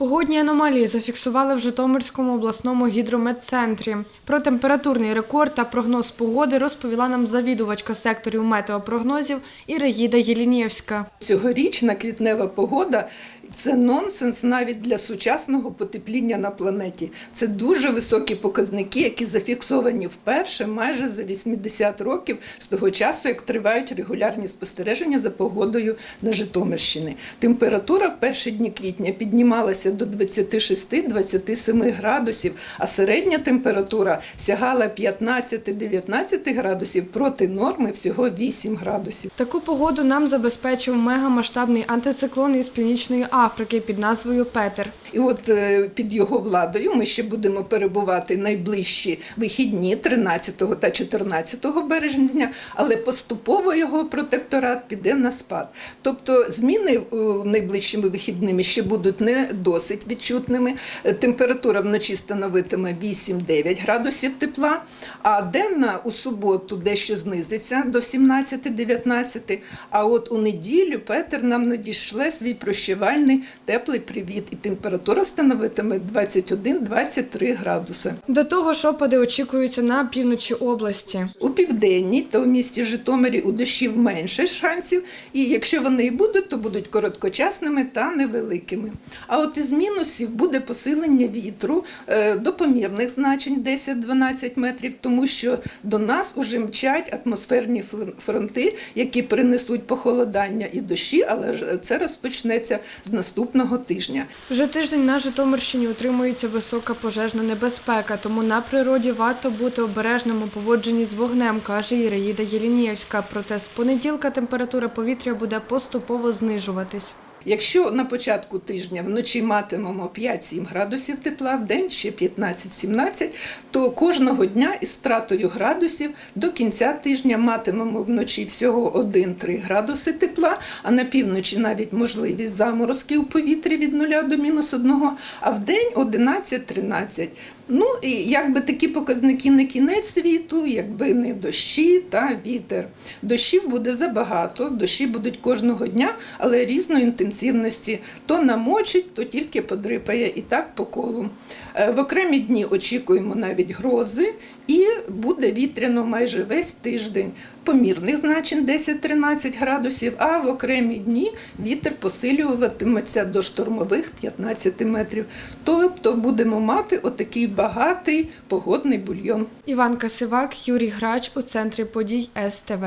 Погодні аномалії зафіксували в Житомирському обласному гідрометцентрі. Про температурний рекорд та прогноз погоди розповіла нам завідувачка секторів метеопрогнозів Ірегіда Єлінєвська. Цьогорічна квітнева погода це нонсенс навіть для сучасного потепління на планеті. Це дуже високі показники, які зафіксовані вперше майже за 80 років з того часу, як тривають регулярні спостереження за погодою на Житомирщині. Температура в перші дні квітня піднімалася до 26-27 градусів, а середня температура сягала 15-19 градусів проти норми всього 8 градусів. Таку погоду нам забезпечив мегамасштабний антициклон із північної Африки під назвою Петер. І от е, під його владою ми ще будемо перебувати найближчі вихідні 13 та 14 березня, але поступово його протекторат піде на спад. Тобто зміни е, найближчими вихідними ще будуть не досить відчутними. Е, Температура вночі становитиме 8-9 градусів тепла, а денна у суботу дещо знизиться до 17-19. А от у неділю Петер нам надішле свій прощавальний теплий привіт, і температура становитиме 21-23 градуси. До того ж, опади очікуються на півночі області. У південній та у місті Житомирі у дощів менше шансів, і якщо вони і будуть, то будуть короткочасними та невеликими. А от із мінусів буде посилення вітру е, до помірних значень 10-12 метрів, тому що до нас уже мчать атмосферні фронти, які принесуть похолодання і дощі, але це розпочнеться з наступного тижня. Вже тиждень на Житомирщині утримується висока пожежна небезпека, тому на природі варто бути обережним у поводженні з вогнем, каже Іраїда Єлінієвська. Проте з понеділка температура повітря буде поступово знижуватись. Якщо на початку тижня вночі матимемо 5-7 градусів тепла, в день ще 15-17, то кожного дня із стратою градусів до кінця тижня матимемо вночі всього 1-3 градуси тепла, а на півночі навіть можливість заморозків у повітрі від 0 до мінус 1, а в день 11-13. Ну і якби такі показники не кінець світу, якби не дощі та вітер. Дощів буде забагато, дощі будуть кожного дня, але різної інтенсивності. То намочить, то тільки подрипає і так по колу. Е, В окремі дні очікуємо навіть грози, і буде вітряно майже весь тиждень. Помірних значень 10-13 градусів, а в окремі дні вітер посилюватиметься до штормових 15 метрів. Тобто будемо мати отакий багатий погодний бульйон. Іван Касивак, Юрій Грач у центрі подій СТВ.